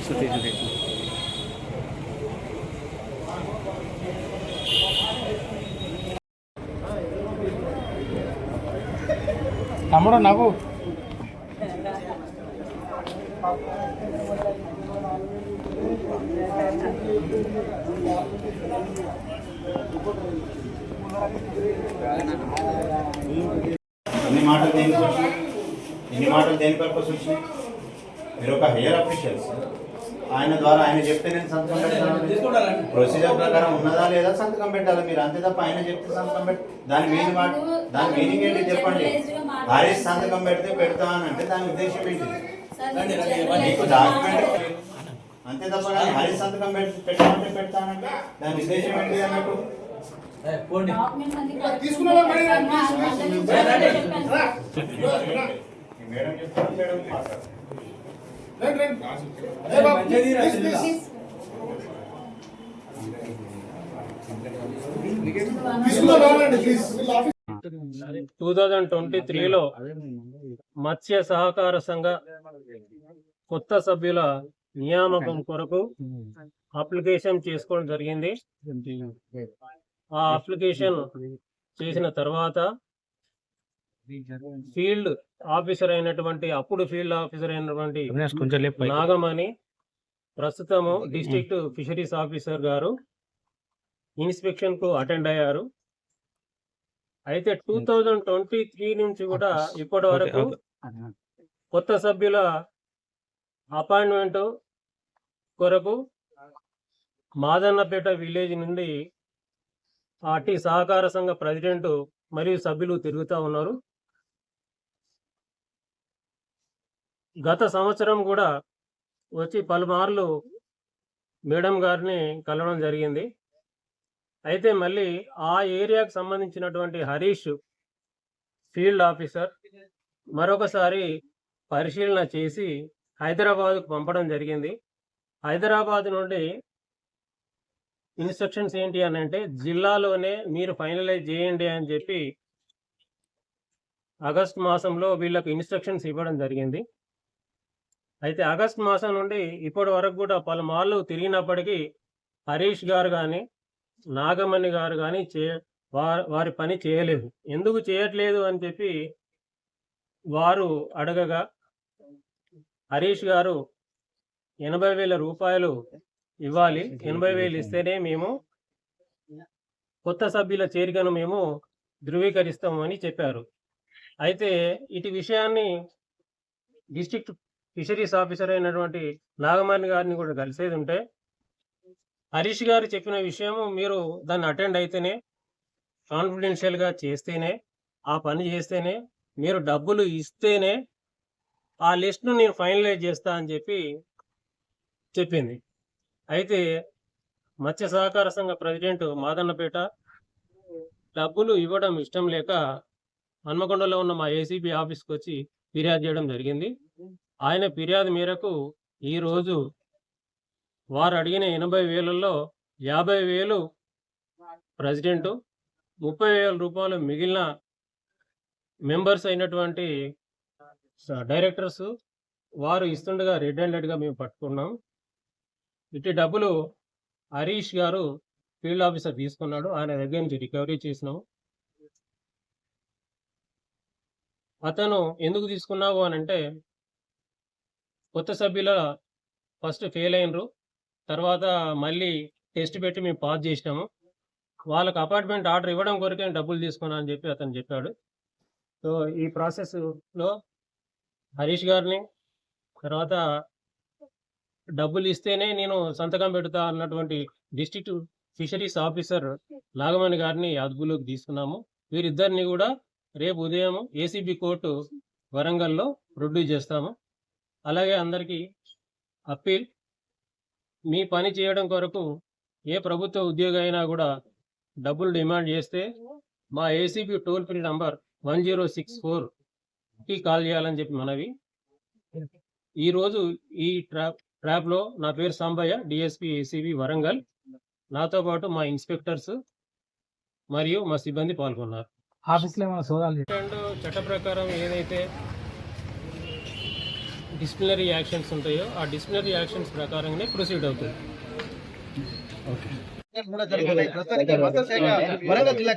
తీసు తీసు తీసు తమ్ముడు నవ్వు ఇన్ని మాటలు దేనికి వచ్చినాయి ఇన్ని మాటలు దేని పర్పస్ వచ్చినాయి మీరు ఒక హైయర్ అఫీషియల్స్ ఆయన ద్వారా ఆయన చెప్తే నేను సంతకం పెడతాను ప్రొసీజర్ ప్రకారం ఉన్నదా లేదా సంతకం పెట్టాలి మీరు? అంతే తప్ప ఆయన చెప్తే సంతకం పెట్టి దాని మీనింగ్ మాట దాని మీనింగ్ ఏంటి చెప్పండి? హరీష్ సంతకం పెడితే పెడతా అని అంటే దాని ఉద్దేశం ఏంటి? నీకు డాక్యుమెంట్ అంతే తప్ప కానీ హరీష్ సంతకం పెట్టి పెట్టమంటే పెడతానంటే దాని ఉద్దేశం ఏంటి అన్నట్టు? మేడం చెప్తాను మేడం టూ థౌజండ్ ట్వంటీ త్రీలో మత్స్య సహకార సంఘ కొత్త సభ్యుల నియామకం కొరకు అప్లికేషన్ చేసుకోవడం జరిగింది. ఆ అప్లికేషన్ చేసిన తర్వాత ఫీల్డ్ ఆఫీసర్ అయినటువంటి అప్పుడు ఫీల్డ్ ఆఫీసర్ అయినటువంటి నాగమణి ప్రస్తుతము డిస్ట్రిక్ట్ ఫిషరీస్ ఆఫీసర్ గారు ఇన్స్పెక్షన్కు అటెండ్ అయ్యారు. అయితే టూ థౌజండ్ ట్వంటీ త్రీ నుంచి కూడా ఇప్పటి వరకు కొత్త సభ్యుల అపాయింట్మెంట్ కొరకు మాదన్నపేట విలేజ్ నుండి అట్టి సహకార సంఘ ప్రెసిడెంట్ మరియు సభ్యులు తిరుగుతూ ఉన్నారు. గత సంవత్సరం కూడా వచ్చి పలుమార్లు మేడం గారిని కలవడం జరిగింది. అయితే మళ్ళీ ఆ ఏరియాకు సంబంధించినటువంటి హరీష్ ఫీల్డ్ ఆఫీసర్ మరొకసారి పరిశీలన చేసి హైదరాబాద్కు పంపడం జరిగింది. హైదరాబాద్ నుండి ఇన్స్ట్రక్షన్స్ ఏంటి అని అంటే జిల్లాలోనే మీరు ఫైనలైజ్ చేయండి అని చెప్పి ఆగస్ట్ మాసంలో వీళ్ళకు ఇన్స్ట్రక్షన్స్ ఇవ్వడం జరిగింది. అయితే ఆగస్ట్ మాసం నుండి ఇప్పటి వరకు కూడా పలుమార్లు తిరిగినప్పటికీ హరీష్ గారు కానీ నాగమణి గారు కానీ చే వారి వారి పని చేయలేదు. ఎందుకు చేయట్లేదు అని చెప్పి వారు అడగగా హరీష్ గారు ఎనభై వేల రూపాయలు ఇవ్వాలి. ఎనభై వేలు ఇస్తేనే మేము కొత్త సభ్యుల చేరికను మేము ధృవీకరిస్తామని చెప్పారు. అయితే ఇటు విషయాన్ని డిస్ట్రిక్ట్ ఫిషరీస్ ఆఫీసర్ అయినటువంటి నాగమణి గారిని కూడా కలిసేది ఉంటే హరీష్ గారు చెప్పిన విషయము మీరు దాన్ని అటెండ్ అయితేనే కాన్ఫిడెన్షియల్గా చేస్తేనే ఆ పని చేస్తేనే మీరు డబ్బులు ఇస్తేనే ఆ లిస్ట్ను నేను ఫైనలైజ్ చేస్తా అని చెప్పి చెప్పింది. అయితే మత్స్య సహకార సంఘ ప్రెసిడెంట్ మాదన్నపేట డబ్బులు ఇవ్వడం ఇష్టం లేక హన్మకొండలో ఉన్న మా ఏసీబీ ఆఫీస్కి వచ్చి ఫిర్యాదు చేయడం జరిగింది. ఆయన ఫిర్యాదు మేరకు ఈరోజు వారు అడిగిన ఎనభై వేలలో యాభై వేలు ప్రెసిడెంట్ ముప్పై వేల రూపాయలు మిగిలిన మెంబర్స్ అయినటువంటి డైరెక్టర్స్ వారు ఇస్తుండగా రెడ్ హ్యాండెడ్గా మేము పట్టుకున్నాం. ఇటు డబ్బులు హరీష్ గారు ఫీల్డ్ ఆఫీసర్ తీసుకున్నాడు. ఆయన దగ్గర నుంచి రికవరీ చేసినాం. అతను ఎందుకు తీసుకున్నావు అని అంటే కొత్త సభ్యుల ఫస్ట్ ఫెయిల్ అయినరు. తర్వాత మళ్ళీ టెస్ట్ పెట్టి మేము పాస్ చేసినాము. వాళ్ళకి అపార్ట్మెంట్ ఆర్డర్ ఇవ్వడం కొరకే డబ్బులు తీసుకున్నా అని చెప్పి అతను చెప్పాడు. సో ఈ ప్రాసెస్లో హరీష్ గారిని తర్వాత డబ్బులు ఇస్తేనే నేను సంతకం పెడతా అన్నటువంటి డిస్ట్రిక్ట్ ఫిషరీస్ ఆఫీసర్ నాగమణి గారిని అదుపులోకి తీసుకున్నాము. వీరిద్దరిని కూడా రేపు ఉదయం ఏసీబీ కోర్టు వరంగల్లో ప్రొడ్యూస్ చేస్తాము. అలాగే అందరికీ అప్పీల్. మీ పని చేయడం కొరకు ఏ ప్రభుత్వ ఉద్యోగి అయినా కూడా డబ్బులు డిమాండ్ చేస్తే మా ACB toll free number one zero six ఫోర్కి కాల్ చేయాలని చెప్పి మనవి. ఈరోజు ఈ ట్రాప్ ట్రాప్లో నా పేరు సాంబయ్య డిఎస్పి ఏసీబీ వరంగల్. నాతో పాటు మా ఇన్స్పెక్టర్స్ మరియు మా సిబ్బంది పాల్గొన్నారు. ఆఫీస్లో సోదాలు చట్ట ప్రకారం ఏదైతే డిసిప్లినరీ యాక్షన్స్ ఉంటాయో ఆ డిసిప్లినరీ యాక్షన్స్ ప్రకారంగానే ప్రొసీడ్ అవుతుంది వరంగల్ జిల్లా